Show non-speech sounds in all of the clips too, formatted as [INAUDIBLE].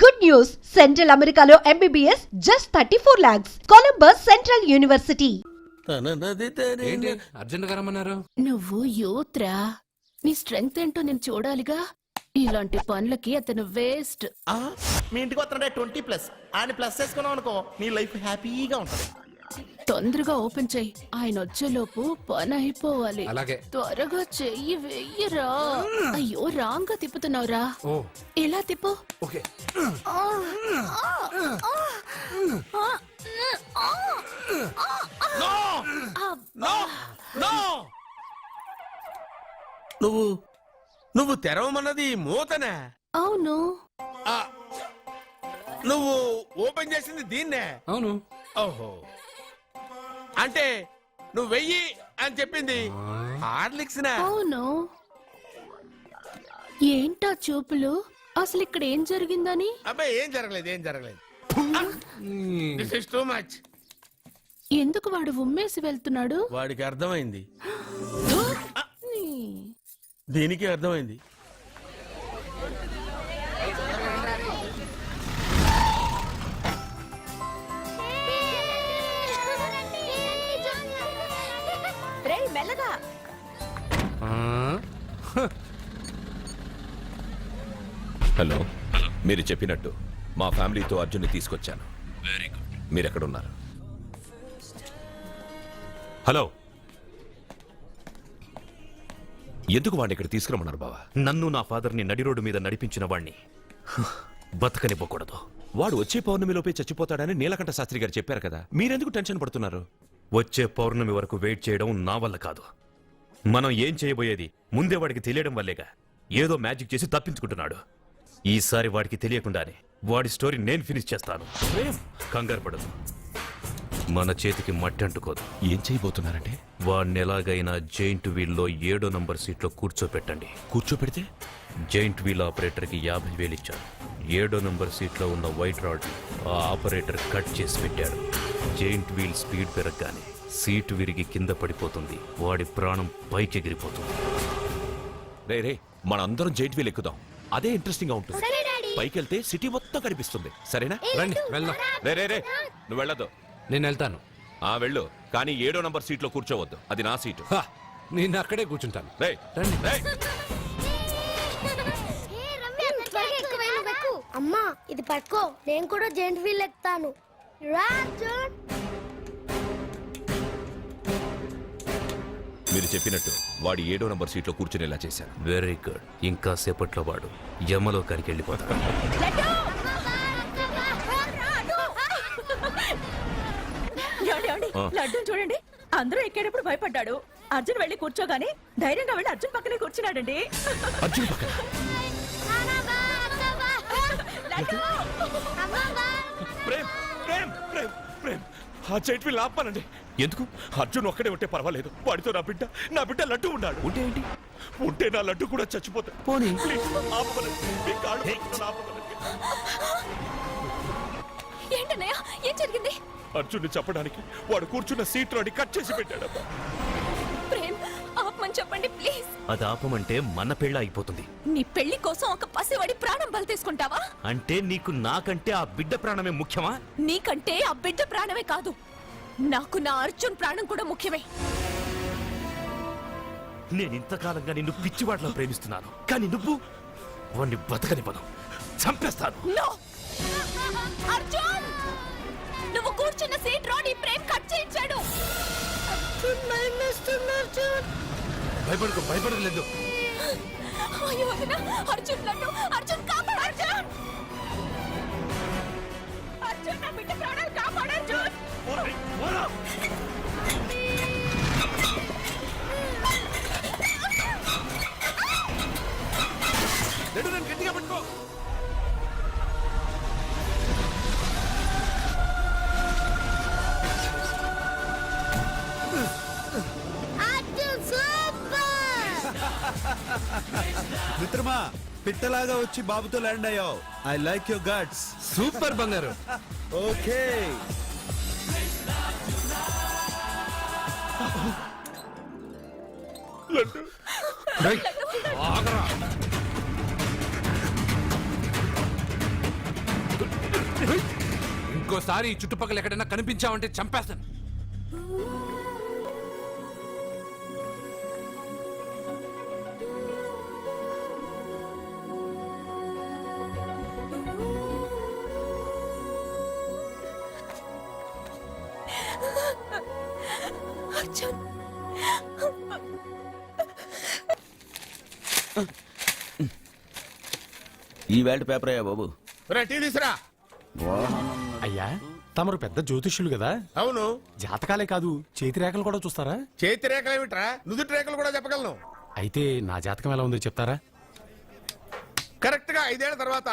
Good news! Central Americano MBBS just 34 lakhs. Columbus Central University. ఏంటి? అర్జెంట్గా రమ్మన్నారు. నువ్వు యూత్రా? నీ స్ట్రెంగ్త్ ఏంటో నేను చూడాలిగా? ఇలాంటి పనులకి అతను వేస్ట్. ఆ, మీ ఇంటికి వస్తున్నాడే ట్వంటీ ప్లస్. ఆయన ప్లస్ చేసుకున్నావు అనుకో నీ లైఫ్ హ్యాపీగా ఉంటుంది. తొందరగా ఓపెన్ చెయ్యి ఆయన వచ్చేలోపు పని అయిపోవాలి అలాగే త్వరగా చెయ్యి వెయ్యరా అయ్యో రాంగ్గా తిప్పుతున్నావురా ఓ ఎలా తిప్పు ఓకే నో నో నువ్వు నువ్వు తెరవమన్నది మూతనే అవును ఆ, నువ్వు ఓపెన్ చేసింది దీన్నే అవును ఓహో అంటే నువ్వు వెయ్యి అని చెప్పింది. హార్లిక్స్ అవును. ఏంటా చూపులు? అసలు ఇక్కడ ఏం జరిగిందని? అబ్బాయి ఏం జరగలేదు ఏం జరగలేదు. This is too much. ఎందుకు వాడు ఉమ్మేసి వెళ్తున్నాడు? వాడికి అర్థమైంది. నీ. దీనికి అర్థమైంది. హలో. మీరు చెప్పినట్టు మా ఫ్యామిలీతో అర్జున్ని తీసుకొచ్చాను. వెరీ గుడ్ మీరు ఎక్కడున్నారు హలో. ఎందుకు వాడిని ఇక్కడ తీసుకురమ్మన్నారు బావా? నన్ను నా ఫాదర్ని నడి రోడ్డు మీద నడిపించిన వాణ్ణి. బతకనివ్వకూడదు. వాడు వచ్చే పౌర్ణమిలోపే చచ్చిపోతాడని నీలకంఠ శాస్త్రి గారు చెప్పారు కదా. మీరెందుకు టెన్షన్ పడుతున్నారు? వచ్చే పౌర్ణమి వరకు వెయిట్ చేయడం నా వల్ల కాదు. మనం ఏం చేయబోయేది ముందే వాడికి తెలియడం వల్లేగా. ఏదో మ్యాజిక్ చేసి తప్పించుకుంటున్నాడు. ఈసారి వాడికి తెలియకుండానే వాడి స్టోరీ నేను ఫినిష్ చేస్తాను. కంగారు పడదు. మన చేతికి మట్టి అంటుకోదు. ఏం చేయబోతున్నారంటే? వాడిని ఎలాగైనా జైంట్ వీల్లో ఏడో నంబర్ సీట్లో కూర్చోపెట్టండి. కూర్చోపెడితే? జైంట్ వీల్ ఆపరేటర్కి యాభై వేలు ఇచ్చాను ఏడో నంబర్ సీట్లో ఉన్న వైట్ రాడ్ ఆ ఆపరేటర్ కట్ చేసి పెట్టాడు. జైంట్ వీల్ స్పీడ్ పెరగగానే సీటు విరిగి కింద పడిపోతుంది. వాడి ప్రాణం పైకి ఎగిరిపోతుంది రే రే మనందరం జైట్ వీల్ ఎక్కుదాం. అదే ఇంట్రెస్టింగ్గా ఉంటుంది పైకి వెళ్తే సిటీ మొత్తం కనిపిస్తుంది. సరేనా? రండి. వెళ్దాం. రే రే రే నువ్వు వెళ్ళదు నేను వెళ్తాను. ఆ వెళ్ళు. కానీ ఏడో నంబర్ సీట్లో కూర్చోవద్దు. అది నా సీటు. హా, నేను అక్కడే కూర్చుంటాను. రే రండి. రే. అమ్మా ఇది పట్టుకో. నేను కూడా జెంట్ వీల్ ఎక్కుతాను. రా అర్జున్ మీరు చెప్పినట్టు వాడి ఏడో నంబర్ సీట్లో కూర్చునేలా చేశాను వెరీ గుడ్. ఇంకా సేపట్లో వాడు యమలోకానికి వెళ్ళిపోతాడు. ఏమండి, ఏమండి? లడ్డూని చూడండి. అందరూ ఎక్కేటప్పుడు భయపడ్డాడు. అర్జున్ వెళ్ళి కూర్చోగానే ధైర్యంగా వెళ్ళి అర్జున్ పక్కనే కూర్చున్నాడండి. అర్జున్ పక్కన. లడ్డూ! ప్రేమ్ ప్రేమ్ ప్రేమ్ ప్రేమ్. ఆ వీల్ ఆపానండి ఎందుకు? అర్జున్ ఒక్కడే ఉంటే పర్వాలేదు. వాడితో నా బిడ్డ నా బిడ్డ లడ్డు ఉన్నాడు. ఉంటే ఏంటి? ఉంటే నా లడ్డు కూడా చచ్చిపోతాడు పోనీ. ఏంటన్నయ్య? ఏం జరిగింది? అర్జున్ని చెప్పడానికి వాడు కూర్చున్న సీట్ రాడి కట్ చేసి పెట్టాడు ప్రేమ్ ఆపమని చెప్పండి ప్లీజ్. అది ఆపమంటే మన పెళ్ళ అయిపోతుంది. నీ పెళ్ళి కోసం ఒక పసివాడి ప్రాణం బలి తీసుకుంటావా? అంటే నీకు నాకంటే ఆ బిడ్డ ప్రాణమే ముఖ్యమా? నీకంటే ఆ బిడ్డ ప్రాణమే కాదు. నాకు నా అర్జున్ ప్రాణం కూడా ముఖ్యమే. నేను ఇంతకాలంగా నిన్ను పిచ్చివాడలో ప్రేమిస్తున్నాను. కానీ నువ్వు వాణ్ణి బతకని పదం చంపేస్తాను. నో! అర్జున్! నువ్వు కూర్చున్న సీట్ రోడ్ ఈ ప్రేమ్ కట్ చేయించాడు. భయపడుకో భయపడలేదు అర్జున్ నన్ను అర్జున్. మిత్రమా పిట్టలాగా వచ్చి బాబుతో ల్యాండ్ అయ్యావు. I like your guts super బంగారు. ఓకే. ఇంకోసారి ఈ చుట్టుపక్కల ఎక్కడైనా కనిపించావంటే చంపేస్తాను. అర్జున్ ఈ వేల్ట్ పేపర్ అయ్యా బాబు. టీ తీసురా. అయ్యా తమరు పెద్ద జ్యోతిష్యులు కదా? అవును. జాతకాలే కాదు చేతి రేఖలు కూడా చూస్తారా? చేతి రేఖలు ఏమిట్రా? నుదుటి రేఖలు కూడా చెప్పగలను. అయితే నా జాతకం ఎలా ఉందో చెప్తారా? కరెక్ట్గా ఐదేళ్ళ తర్వాత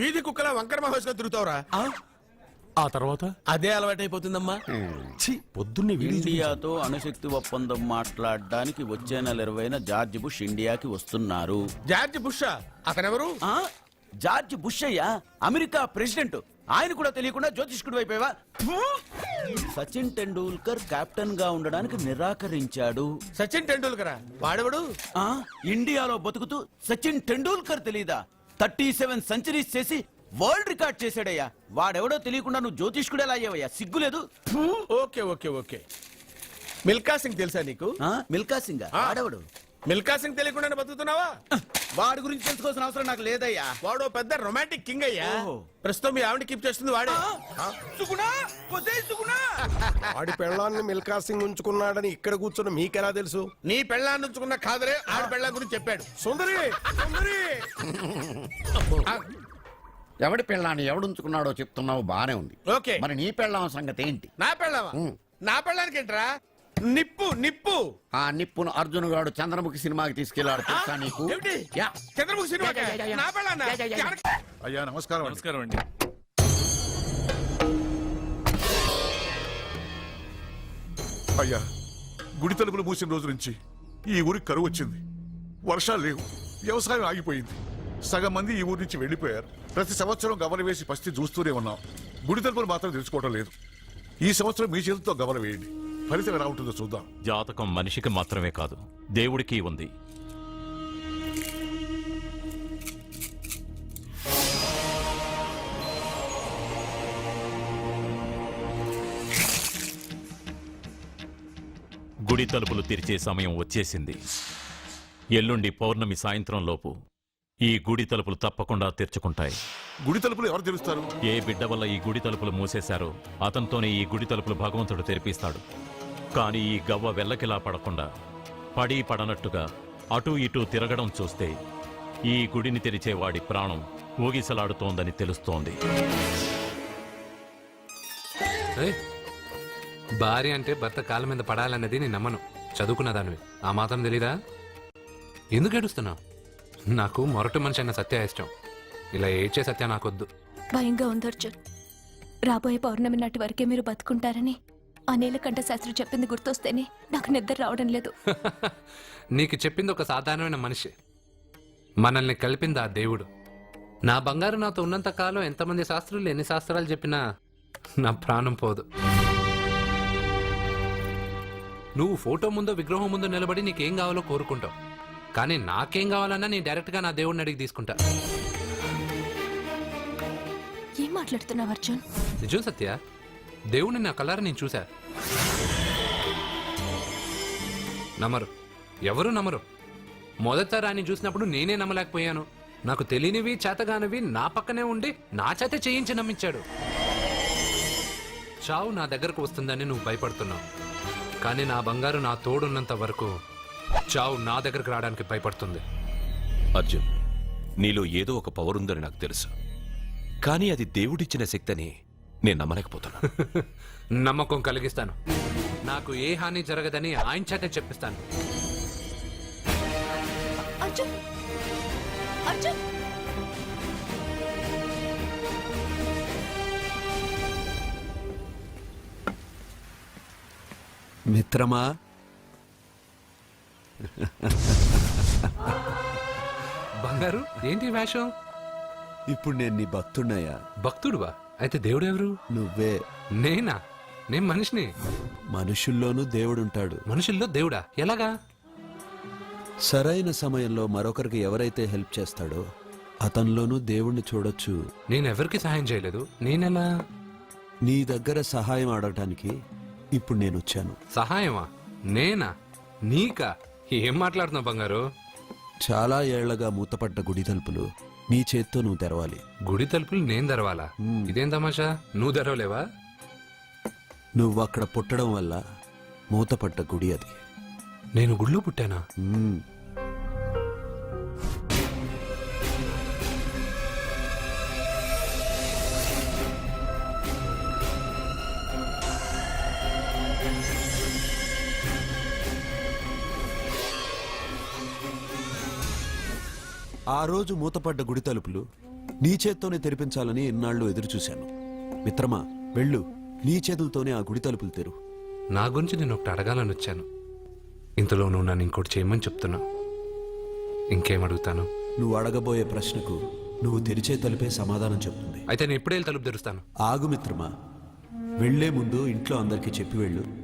వీధి కుక్కల వంకర మహోత్సవం తిరుగుతావురా. ఆ తర్వాత? అదే అలవాటైపోతుందమ్మా. ఛీ, పొద్దున్నే వీడియో. ఇండియాతో అణుశక్తి ఒప్పందం మాట్లాడడానికి వచ్చే నెల ఇరవైన జార్జ్ బుష్ ఇండియాకి వస్తున్నారు. జార్జ్ బుష్ అతనెవరు? ఆ? జార్జ్ బుష్ అయ్యా? America president. ఆయన కూడా తెలియకుండా జ్యోతిష్కుడు అయిపోయావా సచిన్ టెండూల్కర్ కెప్టెన్గా ఉండడానికి నిరాకరించాడు. సచిన్ టెండూల్కర్? వాడెవడు? ఆ? ఇండియాలో బతుకుతూ సచిన్ టెండూల్కర్ తెలీదా? థర్టీ సెవెన్ సెంచరీస్ చేసి వరల్డ్ రికార్డ్ చేశాడయ్యా. వాడెవడో తెలియకుండా నువ్వు జ్యోతిష్కుడు ఎలా అయ్యావయ్యా? సిగ్గులేదు okay okay okay. Milkha Singh తెలుసా నీకు? ఆ, మిల్కా సింగ్? ఆ. వాడెవడు? మిల్కా సింగ్ తెలియకుండా బతుకుతున్నావా? వాడి గురించి తెలుసుకోవాల్సిన అవసరం నాకు లేదయ్యా. వాడు పెద్ద రొమాంటిక్ కింగ్ అయ్యా. ప్రస్తుతం మీ ఆవిడ కీప్ చేస్తుంది వాడే. వాడి పెళ్ళాన్ని మిల్కా సింగ్ ఉంచుకున్నాడని ఇక్కడ కూర్చున్న మీకెలా తెలుసు? నీ పెళ్ళాన్ని ఉంచుకున్న కాదరే ఆడ పెళ్ళ గురించి చెప్పాడు. సుందరి సుందరి. ఎవడి పెళ్ళాన్ని ఎవడుంచుకున్నాడో చెప్తున్నావు? బానే ఉంది. ఓకే. మరి నీ పెళ్ళాం సంగతి ఏంటి? నా పెళ్ళావా నా పెళ్ళానికి ఏంట్రా? నిప్పు నిప్పు. ఆ నిప్పును అర్జున్ గాడు చంద్రముఖి సినిమాకి తీసుకెళ్ళాడు తెలుసా నీకు? ఏమిటి? యా. చంద్రముఖి సినిమా నా అయ్యా నమస్కారం నమస్కారం అండి. అయ్యా గుడి తలుపులు మూసిన రోజు నుంచి ఈ ఊరికి కరువు వచ్చింది. వర్షాలు లేవు. వ్యవసాయం ఆగిపోయింది. సగం మంది ఈ ఊరి నుంచి వెళ్ళిపోయారు. ప్రతి సంవత్సరం గవర వేసి పస్తి చూస్తూనే ఉన్నాం. గుడి తలుపులు మాత్రం తెలుసుకోవడం లేదు. ఈ సంవత్సరం మీ చేతితో గవర వేయండి. ఫలితం ఎలా ఉంటుందో చూద్దాం. జాతకం మనిషికి మాత్రమే కాదు దేవుడికి ఉంది. గుడి తలుపులు తెరిచే సమయం వచ్చేసింది. ఎల్లుండి పౌర్ణమి సాయంత్రం లోపు. ఈ గుడి తలుపులు తప్పకుండా తెరుచుకుంటాయి. గుడి తలుపులు ఎవరు తెలుస్తారు ఏ బిడ్డ వల్ల ఈ గుడి తలుపులు మూసేశారో అతనితోనే ఈ గుడి తలుపులు భగవంతుడు తెరిపిస్తాడు. కానీ ఈ గవ్వ వెల్లకిలా పడకుండా పడి పడనట్టుగా అటూ ఇటూ తిరగడం చూస్తే ఈ గుడిని తెరిచే వాడి ప్రాణం ఊగిసలాడుతోందని తెలుస్తోంది. ఏయ్, భార్య అంటే భర్త కాళ్ళ మీద పడాలన్నది నేను నమ్మను. చదువుకున్న దానివి. ఆ మాత్రం తెలీదా? ఎందుకు ఏడుస్తున్నావు? నాకు మొరటి మనిషి అన్న సత్య ఇష్టం. ఇలా ఏడ్చే సత్య నాకొద్దు. భయంగా ఉంది అర్జున్. రాబోయే పౌర్ణమి నాటి వరకే మీరు బతుకుంటారని ఆ నీలకంఠ శాస్త్రి చెప్పింది గుర్తొస్తేనే నాకు నిద్ర రావడం లేదు. [LAUGHS] నీకు చెప్పింది ఒక సాధారణమైన మనిషి. మనల్ని కలిపింది ఆ దేవుడు. నా బంగారు నాతో ఉన్నంత కాలం ఎంతమంది శాస్త్రులు ఎన్ని శాస్త్రాలు చెప్పినా నా ప్రాణం పోదు. నువ్వు ఫోటో ముందో విగ్రహం ముందో నిలబడి నీకేం కావాలో కోరుకుంటావు. కానీ నాకేం కావాలన్నా నేను డైరెక్ట్గా నా దేవుడిని అడిగి తీసుకుంటా. ఏం మాట్లాడుతున్నావు అర్జున్? నిజం సత్య దేవుడిని నా కలర్ నేను చూశా నమ్మరు. ఎవరు నమ్మరు? మొదట రాని చూసినప్పుడు నేనే నమ్మలేకపోయాను. నాకు తెలియనివి చేతగానివి నా పక్కనే ఉండి నా చేత చేయించి నమ్మించాడు. చావు నా దగ్గరకు వస్తుందని నువ్వు భయపడుతున్నావు. కానీ నా బంగారు నా తోడున్నంత వరకు చావు నా దగ్గరకు రావడానికి భయపడుతుంది. అర్జున్ నీలో ఏదో ఒక పవర్ ఉందని నాకు తెలుసు. కానీ అది దేవుడిచ్చిన శక్తిని నేను నమ్మలేకపోతున్నా. [LAUGHS] నమ్మకం కలిగిస్తాను. నాకు ఏ హాని జరగదని ఆయన చేత చెప్పిస్తాను. అర్జున్! అర్జున్! మిత్రమా? బంగారు ఏంటి వేషం? ఇప్పుడు నేను నీ భక్తున్నయ్యా భక్తుడువా? అయితే దేవుడు ఎవరు నువ్వే. నేనా? నేను మనిషిని. మనుషుల్లోనూ దేవుడుంటాడు. మనుషుల్లో దేవుడా? ఎలాగా? సరైన సమయంలో మరొకరికి ఎవరైతే హెల్ప్ చేస్తాడో అతనిలోనూ దేవుణ్ణి చూడొచ్చు. నేనెవరికి సహాయం చేయలేదు? నేనెలా? నీ దగ్గర సహాయం అడగటానికి ఇప్పుడు నేను వచ్చాను సహాయమా? నేనా? నీకా? ఏం మాట్లాడుతున్నావు బంగారు? చాలా ఏళ్ళగా మూతపడ్డ గుడి తలుపులు నీ చేత్తో నువ్వు తెరవాలి. గుడి తలుపులు నేను తెరవాలా? ఇదేం తమాషా? నువ్వు తెరవలేవా? నువ్వు అక్కడ పుట్టడం వల్ల మూతపడ్డ గుడి అది. నేను గుడిలో పుట్టానా? ఆ రోజు మూతపడ్డ గుడి తలుపులు నీ చేత్తోనే తెరిపించాలని ఎన్నాళ్ళు ఎదురు చూశాను మిత్రమా వెళ్ళు. నీ చేతులతోనే ఆ గుడి తలుపులు తెరు. నా గురించి నేను ఒకటి అడగాలని వచ్చాను. ఇంతలో నువ్వు నన్ను ఇంకోటి చేయమని చెప్తున్నావు ఇంకేం అడుగుతాను నువ్వు అడగబోయే ప్రశ్నకు నువ్వు తెరిచే తలుపే సమాధానం చెప్తుంది. అయితే నేను ఇప్పుడే వెళ్ళి తలుపు తెరుస్తాను? ఆగు మిత్రమా. వెళ్ళే ముందు ఇంట్లో అందరికీ చెప్పి వెళ్ళు.